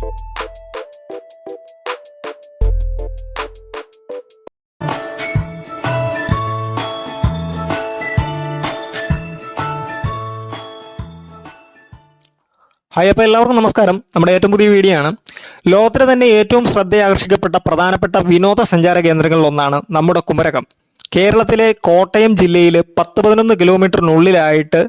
Hi അപ്പോൾ എല്ലാവർക്കും നമസ്കാരം. നമ്മുടെ ഏറ്റവും പുതിയ വീഡിയോ ആണ്. ലോകത്തിലെ തന്നെ ഏറ്റവും ശ്രദ്ധയാകർഷിക്കപ്പെട്ട പ്രധാനപ്പെട്ട വിനോദസഞ്ചാര കേന്ദ്രങ്ങളിൽ ഒന്നാണ് നമ്മുടെ കുമരകം. കേരളത്തിലെ കോട്ടയം ജില്ലയിൽ പത്ത് പതിനൊന്ന് കിലോമീറ്ററിനുള്ളിലായിട്ട്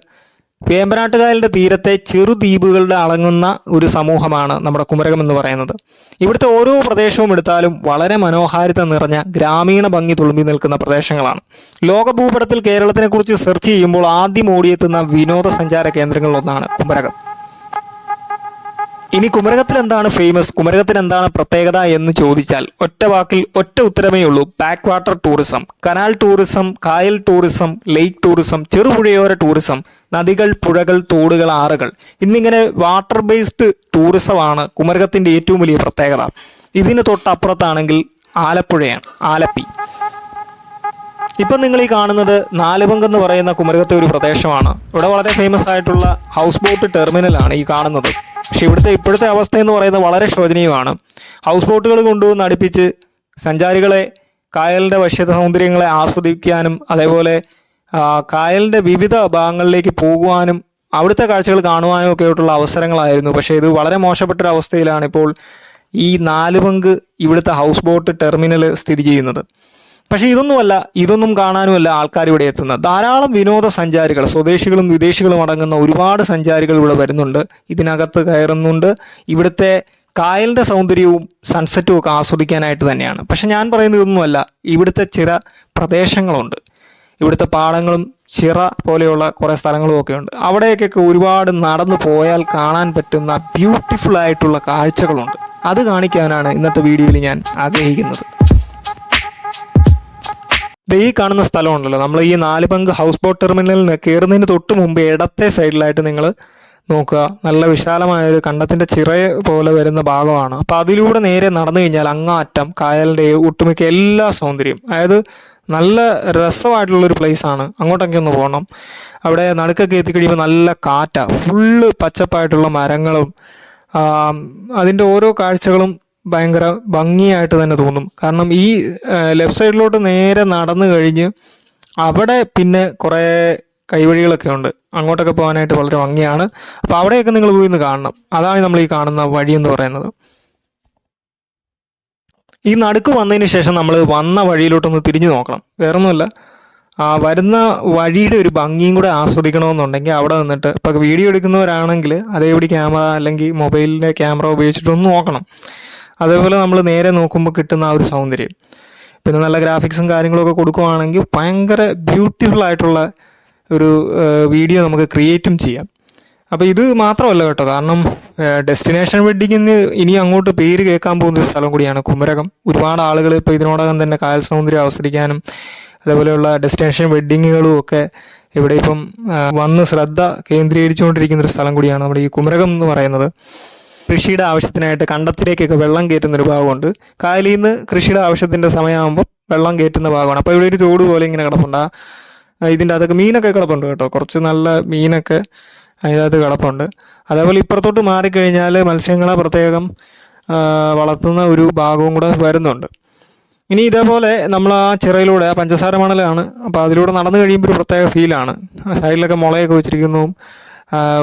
വേമ്പനാട്ടുകായലിന്റെ തീരത്തെ ചെറു ചെറുദ്വീപുകളുടെ അടങ്ങുന്ന ഒരു സമൂഹമാണ് നമ്മുടെ കുമരകം എന്ന് പറയുന്നത്. ഇവിടുത്തെ ഓരോ പ്രദേശവും എടുത്താലും വളരെ മനോഹാരിത നിറഞ്ഞ ഗ്രാമീണ ഭംഗി തുളുമ്പി നിൽക്കുന്ന പ്രദേശങ്ങളാണ്. ലോക ഭൂപടത്തിൽ കേരളത്തിനെക്കുറിച്ച് സെർച്ച് ചെയ്യുമ്പോൾ ആദ്യം ഓടിയെത്തുന്ന വിനോദസഞ്ചാര കേന്ദ്രങ്ങളിലൊന്നാണ് കുമരകം. ഇനി കുമരകത്തിൽ എന്താണ് ഫേമസ് കുമരകത്തിന് എന്താണ് പ്രത്യേകത എന്ന് ചോദിച്ചാൽ ഒറ്റ വാക്കിൽ ഒറ്റ ഉത്തരമേ ഉള്ളൂ. Back water tourism canal tourism കായൽ ടൂറിസം ലേക്ക് ടൂറിസം ചെറുപുഴയോര ടൂറിസം നദികൾ പുഴകൾ തോടുകൾ ആറുകൾ. ഇന്നിങ്ങനെ വാട്ടർ ബേസ്ഡ് ടൂറിസമാണ് കുമരകത്തിന്റെ ഏറ്റവും വലിയ പ്രത്യേകത. ഇതിന് തൊട്ടപ്പുറത്താണെങ്കിൽ ആലപ്പുഴയാണ് ആലപ്പി. ഇപ്പം നിങ്ങൾ ഈ കാണുന്നത് നാലുപങ്ക് എന്ന് പറയുന്ന കുമരകത്തെ ഒരു പ്രദേശമാണ്. ഇവിടെ വളരെ ഫേമസ് ആയിട്ടുള്ള ഹൗസ് ബോട്ട് ടെർമിനലാണ് ഈ കാണുന്നത്. പക്ഷെ ഇവിടുത്തെ ഇപ്പോഴത്തെ അവസ്ഥ എന്ന് പറയുന്നത് വളരെ ശോചനീയമാണ്. ഹൗസ് ബോട്ടുകൾ കൊണ്ടുവന്ന് അടുപ്പിച്ച് സഞ്ചാരികളെ കായലിന്റെ വശ്യത സൗന്ദര്യങ്ങളെ ആസ്വദിക്കാനും അതേപോലെ കായലിന്റെ വിവിധ ഭാഗങ്ങളിലേക്ക് പോകുവാനും അവിടുത്തെ കാഴ്ചകൾ കാണുവാനും ഒക്കെ ആയിട്ടുള്ള അവസരങ്ങളായിരുന്നു. പക്ഷേ ഇത് വളരെ മോശപ്പെട്ട അവസ്ഥയിലാണ് ഇപ്പോൾ ഈ നാല് പങ്ക് ഇവിടുത്തെ ഹൗസ് ബോട്ട് ടെർമിനൽ സ്ഥിതി ചെയ്യുന്നത്. പക്ഷേ ഇതൊന്നുമല്ല ഇതൊന്നും കാണാനുമല്ല ആൾക്കാർ ഇവിടെ എത്തുന്നത്. ധാരാളം വിനോദസഞ്ചാരികൾ സ്വദേശികളും വിദേശികളും അടങ്ങുന്ന ഒരുപാട് സഞ്ചാരികൾ ഇവിടെ വരുന്നുണ്ട്. ഇതിനകത്ത് കയറുന്നുണ്ട്. ഇവിടുത്തെ കായലിന്റെ സൗന്ദര്യവും സൺസെറ്റും ഒക്കെ ആസ്വദിക്കാനായിട്ട് തന്നെയാണ്. പക്ഷെ ഞാൻ പറയുന്നത് ഇതൊന്നുമല്ല. ഇവിടുത്തെ ചില പ്രദേശങ്ങളുണ്ട്. ഇവിടുത്തെ പാടങ്ങളും ചിറ പോലെയുള്ള കുറേ സ്ഥലങ്ങളും ഒക്കെ ഉണ്ട്. അവിടേക്കൊക്കെ ഒരുപാട് നടന്നു പോയാൽ കാണാൻ പറ്റുന്ന ബ്യൂട്ടിഫുൾ ആയിട്ടുള്ള കാഴ്ചകളുണ്ട്. അത് കാണിക്കാനാണ് ഇന്നത്തെ വീഡിയോയിൽ ഞാൻ ആഗ്രഹിക്കുന്നത്. ഈ കാണുന്ന സ്ഥലമുണ്ടല്ലോ. നമ്മൾ ഈ നാല് പങ്ക് ഹൗസ് ബോട്ട് ടെർമിനലിന് കയറുന്നതിന് തൊട്ട് മുമ്പ് ഇടത്തെ സൈഡിലായിട്ട് നിങ്ങൾ നോക്കുക. നല്ല വിശാലമായ ഒരു കണ്ടത്തിന്റെ ചിറയ പോലെ വരുന്ന ഭാഗമാണ്. അപ്പോൾ അതിലൂടെ നേരെ നടന്നു കഴിഞ്ഞാൽ അങ്ങാറ്റം കായലിന്റെ ഒട്ടുമിക്ക എല്ലാ സൗന്ദര്യം. അതായത് നല്ല രസമായിട്ടുള്ളൊരു പ്ലേസ് ആണ്. അങ്ങോട്ടൊക്കെ ഒന്ന് പോകണം അവിടെ നടുക്കൊക്കെ എത്തിക്കഴിയുമ്പോൾ നല്ല കാറ്റാ. ഫുള്ള് പച്ചപ്പായിട്ടുള്ള മരങ്ങളും അതിന്റെ ഓരോ കാഴ്ചകളും ഭയങ്കര ഭംഗിയായിട്ട് തന്നെ തോന്നും. കാരണം ഈ ലെഫ്റ്റ് സൈഡിലോട്ട് നേരെ നടന്നു കഴിഞ്ഞ് അവിടെ പിന്നെ കുറേ കൈവഴികളൊക്കെ ഉണ്ട്. അങ്ങോട്ടൊക്കെ പോകാനായിട്ട് വളരെ ഭംഗിയാണ്. അപ്പോൾ അവിടെയൊക്കെ നിങ്ങൾ പോയി ഒന്ന് കാണണം. അതാണ് നമ്മൾ ഈ കാണുന്ന വഴി എന്ന് പറയുന്നത്. ഈ നടുക്ക് വന്നതിന് ശേഷം നമ്മൾ വന്ന വഴിയിലോട്ടൊന്ന് തിരിഞ്ഞു നോക്കണം. വേറൊന്നുമല്ല. ആ വരുന്ന വഴിയുടെ ഒരു ഭംഗിയും കൂടെ ആസ്വദിക്കണമെന്നുണ്ടെങ്കിൽ അവിടെ നിന്നിട്ട് ഇപ്പോൾ വീഡിയോ എടുക്കുന്നവരാണെങ്കിൽ അതേപടി ക്യാമറ അല്ലെങ്കിൽ മൊബൈലിന്റെ ക്യാമറ ഉപയോഗിച്ചിട്ടൊന്ന് നോക്കണം. അതേപോലെ നമ്മൾ നേരെ നോക്കുമ്പോൾ കിട്ടുന്ന ആ ഒരു സൗന്ദര്യം. പിന്നെ നല്ല ഗ്രാഫിക്സും കാര്യങ്ങളൊക്കെ കൊടുക്കുവാണെങ്കിൽ ഭയങ്കര ബ്യൂട്ടിഫുൾ ആയിട്ടുള്ള ഒരു വീഡിയോ നമുക്ക് ക്രിയേറ്റും ചെയ്യാം. അപ്പോൾ ഇത് മാത്രമല്ല കേട്ടോ കാരണം ഡെസ്റ്റിനേഷൻ വെഡ്ഡിങ്ങിന് ഇനി അങ്ങോട്ട് പേര് കേൾക്കാൻ പോകുന്ന ഒരു സ്ഥലം കൂടിയാണ് കുമരകം. ഒരുപാട് ആളുകൾ ഇപ്പോൾ ഇതിനോടകം തന്നെ കായൽ സൗന്ദര്യം ആസ്വദിക്കാനും അതേപോലെയുള്ള ഡെസ്റ്റിനേഷൻ വെഡ്ഡിങ്ങുകളും ഒക്കെ ഇവിടെ ഇപ്പം വന്ന് ശ്രദ്ധ കേന്ദ്രീകരിച്ചുകൊണ്ടിരിക്കുന്ന ഒരു സ്ഥലം കൂടിയാണ് നമ്മുടെ ഈ കുമരകം എന്ന് പറയുന്നത്. കൃഷിയുടെ ആവശ്യത്തിനായിട്ട് കണ്ടത്തിലേക്കൊക്കെ വെള്ളം കയറ്റുന്ന ഒരു ഭാഗമുണ്ട്. കായലിൽ നിന്ന് കൃഷിയുടെ ആവശ്യത്തിന്റെ സമയമാകുമ്പോൾ വെള്ളം കയറ്റുന്ന ഭാഗമാണ്. അപ്പോൾ ഇവിടെ ഒരു തോട് പോലെ ഇങ്ങനെ കിടപ്പുണ്ട്. ആ ഇതിന്റെ മീനൊക്കെ കിടപ്പുണ്ട് കേട്ടോ. കുറച്ച് നല്ല മീനൊക്കെ അതിനകത്ത് കിടപ്പുണ്ട്. അതേപോലെ ഇപ്പുറത്തോട്ട് മാറിക്കഴിഞ്ഞാൽ മത്സ്യങ്ങളെ പ്രത്യേകം വളർത്തുന്ന ഒരു ഭാഗവും കൂടെ വരുന്നുണ്ട്. ഇനി ഇതേപോലെ നമ്മൾ ആ ചിറയിലൂടെ ആ പഞ്ചസാര മണലാണ്. അപ്പോൾ അതിലൂടെ നടന്നു കഴിയുമ്പോൾ ഒരു പ്രത്യേക ഫീലാണ് സൈഡിലൊക്കെ മുളയൊക്കെ വെച്ചിരിക്കുന്നു.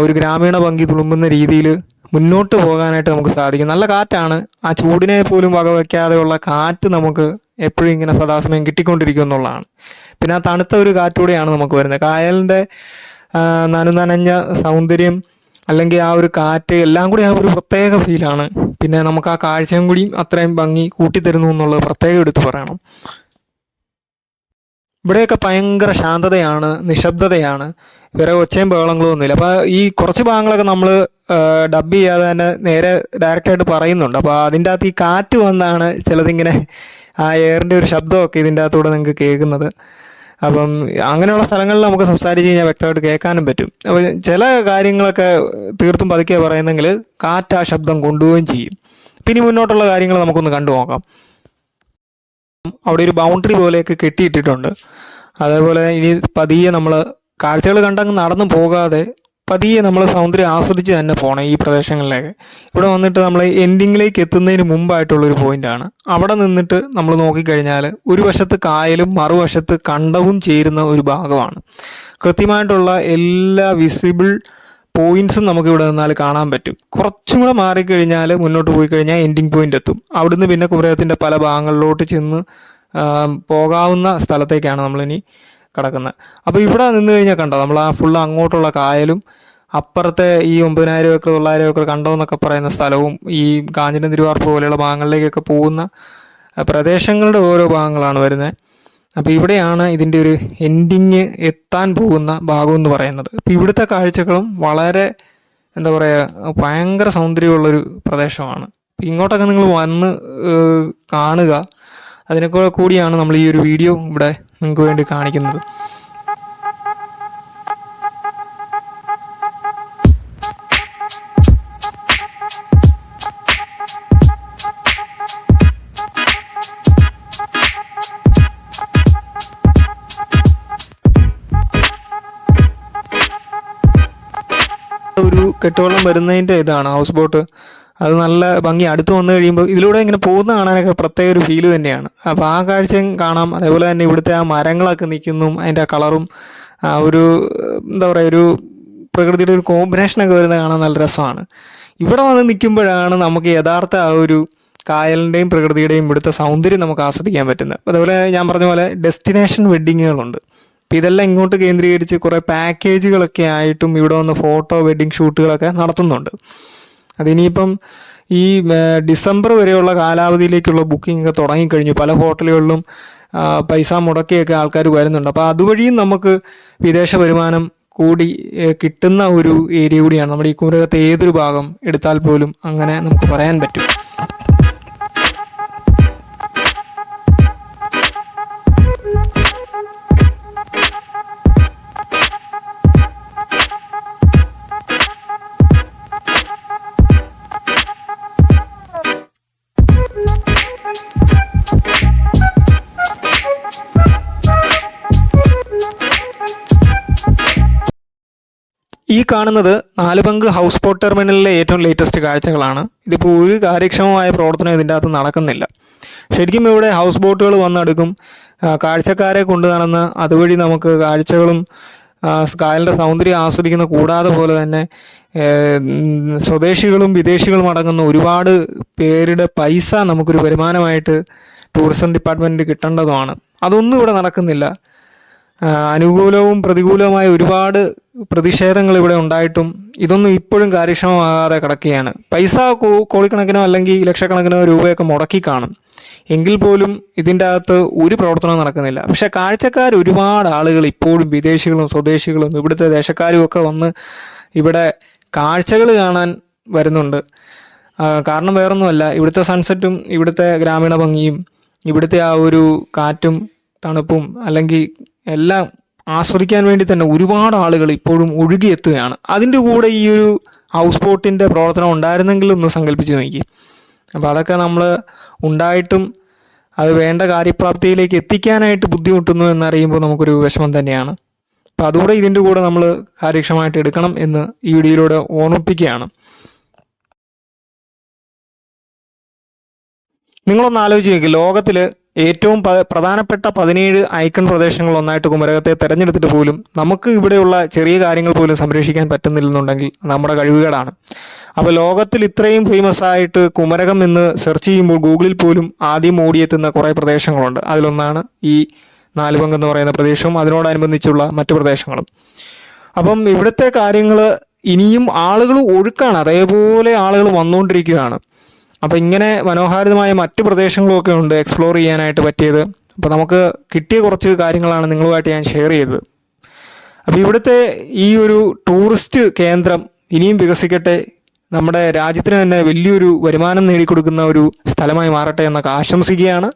ഒരു ഗ്രാമീണ ഭംഗി തുളുമ്പുന്ന രീതിയിൽ മുന്നോട്ട് പോകാനായിട്ട് നമുക്ക് സാധിക്കും. നല്ല കാറ്റാണ്. ആ ചൂടിനെ പോലും വകവയ്ക്കാതെയുള്ള കാറ്റ് നമുക്ക് എപ്പോഴും ഇങ്ങനെ സദാസമയം കിട്ടിക്കൊണ്ടിരിക്കും എന്നുള്ളതാണ്. പിന്നെ ആ തണുത്ത ഒരു കാറ്റൂടെയാണ് നമുക്ക് വരുന്നത്. കായലിന്റെ നനുനനഞ്ഞ സൗന്ദര്യം അല്ലെങ്കിൽ ആ ഒരു കാറ്റ് എല്ലാം കൂടി ആ ഒരു പ്രത്യേക ഫീലാണ് പിന്നെ നമുക്ക് ആ കാഴ്ചയും കൂടിയും അത്രയും ഭംഗി കൂട്ടിത്തരുന്നു എന്നുള്ളത് പ്രത്യേകം എടുത്തു പറയണം. ഇവിടെയൊക്കെ ഭയങ്കര ശാന്തതയാണ് നിശബ്ദതയാണ്. വേറെ ഒച്ചയും ബഹളങ്ങളും ഒന്നുമില്ല. അപ്പോൾ ഈ കുറച്ച് ഭാഗങ്ങളൊക്കെ നമ്മൾ ഡബ് ചെയ്യാതെ തന്നെ നേരെ ഡയറക്റ്റായിട്ട് പറയുന്നുണ്ട്. അപ്പോൾ അതിന്റെ അകത്ത് ഈ കാറ്റ് വന്നാണ് ചിലതിങ്ങനെ ആ എയറിന്റെ ഒരു ശബ്ദമൊക്കെ ഇതിന്റെ അകത്തൂടെ നിങ്ങൾക്ക് കേൾക്കുന്നത്. അപ്പം അങ്ങനെയുള്ള സ്ഥലങ്ങളിൽ നമുക്ക് സംസാരിച്ച് കഴിഞ്ഞാൽ വ്യക്തമായിട്ട് കേൾക്കാനും പറ്റും. അപ്പോൾ ചില കാര്യങ്ങളൊക്കെ തീർത്തും പതുക്കെ പറയുന്നെങ്കിൽ കാറ്റ് ആ ശബ്ദം കൊണ്ടുപോവുകയും ചെയ്യും. പിന്നെ മുന്നോട്ടുള്ള കാര്യങ്ങൾ നമുക്കൊന്ന് കണ്ടു നോക്കാം. അവിടെ ഒരു ബൗണ്ടറി പോലെയൊക്കെ കെട്ടിയിട്ടിട്ടുണ്ട്. അതേപോലെ ഇനി പതിയെ നമ്മൾ കാഴ്ചകൾ കണ്ടങ്ങ് നടന്നു പോകാതെ പതിയെ നമ്മൾ സൗന്ദര്യം ആസ്വദിച്ച് തന്നെ പോകണം ഈ പ്രദേശങ്ങളിലേക്ക്. ഇവിടെ വന്നിട്ട് നമ്മൾ എൻഡിങ്ങിലേക്ക് എത്തുന്നതിന് മുമ്പായിട്ടുള്ളൊരു പോയിന്റാണ് അവിടെ നിന്നിട്ട് നമ്മൾ നോക്കിക്കഴിഞ്ഞാൽ ഒരു വശത്ത് കായലും മറുവശത്ത് കണ്ടവും ചേരുന്ന ഒരു ഭാഗമാണ്. കൃത്യമായിട്ടുള്ള എല്ലാ വിസിബിൾ പോയിന്റ്സും നമുക്ക് ഇവിടെ നിന്നാൽ കാണാൻ പറ്റും. കുറച്ചും കൂടെ മാറിക്കഴിഞ്ഞാൽ മുന്നോട്ട് പോയി കഴിഞ്ഞാൽ എൻഡിങ് പോയിന്റ് എത്തും. അവിടുന്ന് പിന്നെ കുമരകത്തിന്റെ പല ഭാഗങ്ങളിലോട്ട് ചെന്ന് പോകാവുന്ന സ്ഥലത്തേക്കാണ് നമ്മളിനി കിടക്കുന്നത് അപ്പോൾ ഇവിടെ നിന്ന് കഴിഞ്ഞാൽ കണ്ടോ? നമ്മൾ ആ ഫുള്ള് അങ്ങോട്ടുള്ള കായലും അപ്പുറത്തെ ഈ ഒമ്പതിനായിരം ഏക്കർ തൊള്ളായിരം ഏക്കർ കണ്ടോ എന്നൊക്കെ പറയുന്ന സ്ഥലവും ഈ കാഞ്ഞിരം തിരുവാർപ്പ് പോലെയുള്ള ഭാഗങ്ങളിലേക്കൊക്കെ പോകുന്ന പ്രദേശങ്ങളുടെ ഓരോ ഭാഗങ്ങളാണ് വരുന്നത് അപ്പോൾ ഇവിടെയാണ് ഇതിന്റെ ഒരു എൻഡിങ് എത്താൻ പോകുന്ന ഭാഗം എന്ന് പറയുന്നത്. അപ്പോൾ ഇവിടുത്തെ കാഴ്ചകളും വളരെ എന്താ പറയുക ഭയങ്കര സൗന്ദര്യമുള്ളൊരു പ്രദേശമാണ്. ഇങ്ങോട്ടൊക്കെ നിങ്ങൾ വന്ന് കാണുക. അതിനൊക്കെ കൂടിയാണ് നമ്മൾ ഈ ഒരു വീഡിയോ ഇവിടെ നിങ്ങൾക്ക് വേണ്ടി കാണിക്കുന്നത്. ഒരു കെട്ടുവെള്ളം വരുന്നതിന്റെ ഇതാണ് ഹൗസ് ബോട്ട് അത് നല്ല ഭംഗി അടുത്ത് വന്നു കഴിയുമ്പോൾ ഇതിലൂടെ ഇങ്ങനെ പോകുന്ന കാണാനൊക്കെ പ്രത്യേക ഒരു ഫീൽ തന്നെയാണ്. അപ്പോൾ ആ കാഴ്ചയും കാണാം. അതേപോലെ തന്നെ ഇവിടുത്തെ ആ മരങ്ങളൊക്കെ നിൽക്കുന്നു അതിന്റെ ആ കളറും ആ ഒരു എന്താ പറയുക ഒരു പ്രകൃതിയുടെ ഒരു കോമ്പിനേഷനൊക്കെ വരുന്നത് കാണാൻ നല്ല രസമാണ്. ഇവിടെ വന്ന് നിൽക്കുമ്പോഴാണ് നമുക്ക് യഥാർത്ഥ ആ ഒരു കായലിന്റെയും പ്രകൃതിയുടെയും ഇവിടുത്തെ സൗന്ദര്യം നമുക്ക് ആസ്വദിക്കാൻ പറ്റുന്നത്. അതേപോലെ ഞാൻ പറഞ്ഞ പോലെ ഡെസ്റ്റിനേഷൻ വെഡ്ഡിങ്ങുകളുണ്ട് അപ്പോൾ ഇതെല്ലാം ഇങ്ങോട്ട് കേന്ദ്രീകരിച്ച് കുറേ പാക്കേജുകളൊക്കെ ആയിട്ടും ഇവിടെ വന്ന് ഫോട്ടോ വെഡ്ഡിങ് ഷൂട്ടുകളൊക്കെ നടത്തുന്നുണ്ട്. അതിനിയിപ്പം ഈ ഡിസംബർ വരെയുള്ള കാലാവധിയിലേക്കുള്ള ബുക്കിംഗ് ഒക്കെ തുടങ്ങിക്കഴിഞ്ഞു. പല ഹോട്ടലുകളിലും പൈസ മുടക്കിയൊക്കെ ആൾക്കാർ വരുന്നുണ്ട്. അപ്പോൾ അതുവഴിയും നമുക്ക് വിദേശ വരുമാനം കൂടി കിട്ടുന്ന ഒരു ഏരിയ കൂടിയാണ്. നമ്മുടെ ഈ കുമരകത്തെ ഏതൊരു ഭാഗം എടുത്താൽ പോലും അങ്ങനെ നമുക്ക് പറയാൻ പറ്റും. ഈ കാണുന്നത് നാലുപങ്ക് ഹൗസ് ബോട്ട് ടെർമിനലിലെ ഏറ്റവും ലേറ്റസ്റ്റ് കാഴ്ചകളാണ്. ഇതിപ്പോൾ ഒരു കാര്യക്ഷമമായ പ്രവർത്തനം ഇതിന്റെ അകത്ത് നടക്കുന്നില്ല. ശരിക്കും ഇവിടെ ഹൗസ് ബോട്ടുകൾ വന്നെടുക്കും കാഴ്ചക്കാരെ കൊണ്ടു നടന്ന് അതുവഴി നമുക്ക് കാഴ്ചകളും കായലിന്റെ സൗന്ദര്യം ആസ്വദിക്കുന്ന കൂടാതെ പോലെ തന്നെ സ്വദേശികളും വിദേശികളും അടങ്ങുന്ന ഒരുപാട് പേരുടെ പൈസ നമുക്കൊരു വരുമാനമായിട്ട് ടൂറിസം ഡിപ്പാർട്ട്മെന്റ് കിട്ടേണ്ടതുമാണ്. അതൊന്നും ഇവിടെ നടക്കുന്നില്ല. അനുകൂലവും പ്രതികൂലവുമായ ഒരുപാട് പ്രതിഷേധങ്ങൾ ഇവിടെ ഉണ്ടായിട്ടും ഇതൊന്നും ഇപ്പോഴും കാര്യക്ഷമമാകാതെ കിടക്കുകയാണ്. പൈസ കോളിക്കണക്കിനോ അല്ലെങ്കിൽ ലക്ഷക്കണക്കിനോ രൂപയൊക്കെ മുടക്കി കാണും. എങ്കിൽ പോലും ഇതിന്റെ അകത്ത് ഒരു പ്രവർത്തനവും നടക്കുന്നില്ല. പക്ഷെ കാഴ്ചക്കാർ ഒരുപാട് ആളുകൾ ഇപ്പോഴും വിദേശികളും സ്വദേശികളും ഇവിടുത്തെ ദേശക്കാരും ഒക്കെ വന്ന് ഇവിടെ കാഴ്ചകൾ കാണാൻ വരുന്നുണ്ട്. കാരണം വേറൊന്നുമല്ല. ഇവിടുത്തെ സൺസെറ്റും ഇവിടുത്തെ ഗ്രാമീണ ഭംഗിയും ഇവിടുത്തെ ആ ഒരു കാറ്റും തണുപ്പും അല്ലെങ്കിൽ എല്ലാം ആസ്വദിക്കാൻ വേണ്ടി തന്നെ ഒരുപാട് ആളുകൾ ഇപ്പോഴും ഒഴുകിയെത്തുകയാണ്. അതിന്റെ കൂടെ ഈ ഒരു ഹൗസ് ബോട്ടിന്റെ പ്രവർത്തനം ഉണ്ടായിരുന്നെങ്കിൽ ഒന്ന് സങ്കല്പിച്ച് നോക്കി അപ്പോൾ അതൊക്കെ നമ്മൾ ഉണ്ടായിട്ടും അത് വേണ്ട കാര്യപ്രാപ്തിയിലേക്ക് എത്തിക്കാനായിട്ട് ബുദ്ധിമുട്ടുന്നു എന്നറിയുമ്പോൾ നമുക്കൊരു വിഷമം തന്നെയാണ്. അപ്പോൾ അതുകൂടെ ഇതിന്റെ കൂടെ നമ്മൾ കാര്യക്ഷമമായിട്ട് എടുക്കണം എന്ന് ഈ വീഡിയോയിലൂടെ ഓർമ്മിപ്പിക്കുകയാണ്. നിങ്ങളൊന്ന് ആലോചിച്ച് നോക്കി. ലോകത്തിൽ ഏറ്റവും പ്രധാനപ്പെട്ട പതിനേഴ് ഐക്കൺ പ്രദേശങ്ങൾ ഒന്നായിട്ട് കുമരകത്തെ തെരഞ്ഞെടുത്തിട്ട് പോലും നമുക്ക് ഇവിടെയുള്ള ചെറിയ കാര്യങ്ങൾ പോലും സംരക്ഷിക്കാൻ പറ്റുന്നില്ലെന്നുണ്ടെങ്കിൽ നമ്മുടെ കഴിവുകേടാണ്. അപ്പോൾ ലോകത്തിൽ ഇത്രയും ഫേമസ് ആയിട്ട് കുമരകം എന്ന് സെർച്ച് ചെയ്യുമ്പോൾ ഗൂഗിളിൽ പോലും ആദ്യം ഓടിയെത്തുന്ന കുറേ പ്രദേശങ്ങളുണ്ട്. അതിലൊന്നാണ് ഈ നാലുപങ്ക് എന്ന് പറയുന്ന പ്രദേശവും അതിനോടനുബന്ധിച്ചുള്ള മറ്റു പ്രദേശങ്ങളും. അപ്പം ഇവിടുത്തെ കാര്യങ്ങൾ ഇനിയും ആളുകൾ ഒഴുക്കാണ്. അതേപോലെ ആളുകൾ വന്നുകൊണ്ടിരിക്കുകയാണ് അപ്പം ഇങ്ങനെ മനോഹാരിതമായ മറ്റു പ്രദേശങ്ങളൊക്കെ ഉണ്ട് എക്സ്പ്ലോർ ചെയ്യാനായിട്ട് പറ്റിയത്. അപ്പോൾ നമുക്ക് കിട്ടിയ കുറച്ച് കാര്യങ്ങളാണ് നിങ്ങളുമായിട്ട് ഞാൻ ഷെയർ ചെയ്തത്. അപ്പോൾ ഇവിടുത്തെ ഈ ഒരു ടൂറിസ്റ്റ് കേന്ദ്രം ഇനിയും വികസിക്കട്ടെ. നമ്മുടെ രാജ്യത്തിന് തന്നെ വലിയൊരു വരുമാനം നേടിക്കൊടുക്കുന്ന ഒരു സ്ഥലമായി മാറട്ടെ എന്നൊക്കെ ആശംസിക്കുകയാണ്.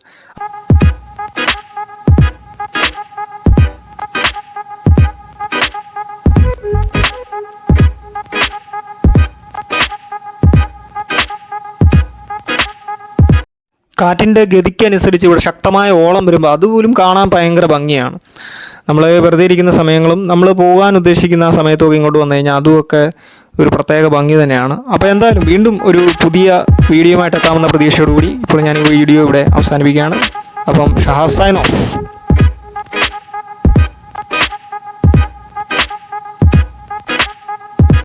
കാറ്റിന്റെ ഗതിക്കനുസരിച്ച് ഇവിടെ ശക്തമായ ഓളം വരുമ്പോൾ അതുപോലും കാണാൻ ഭയങ്കര ഭംഗിയാണ്. നമ്മൾ വെറുതെ ഇരിക്കുന്ന സമയങ്ങളും നമ്മൾ പോകാൻ ഉദ്ദേശിക്കുന്ന ആ സമയത്തൊക്കെ ഇങ്ങോട്ട് വന്നു കഴിഞ്ഞാൽ അതുമൊക്കെ ഒരു പ്രത്യേക ഭംഗി തന്നെയാണ്. അപ്പോൾ എന്തായാലും വീണ്ടും ഒരു പുതിയ വീഡിയോ ആയിട്ട് എത്താമെന്ന പ്രതീക്ഷയോടുകൂടി ഇപ്പോൾ ഞാൻ ഈ വീഡിയോ ഇവിടെ അവസാനിപ്പിക്കുകയാണ്. അപ്പം ഷഹാസ് ഓഫ്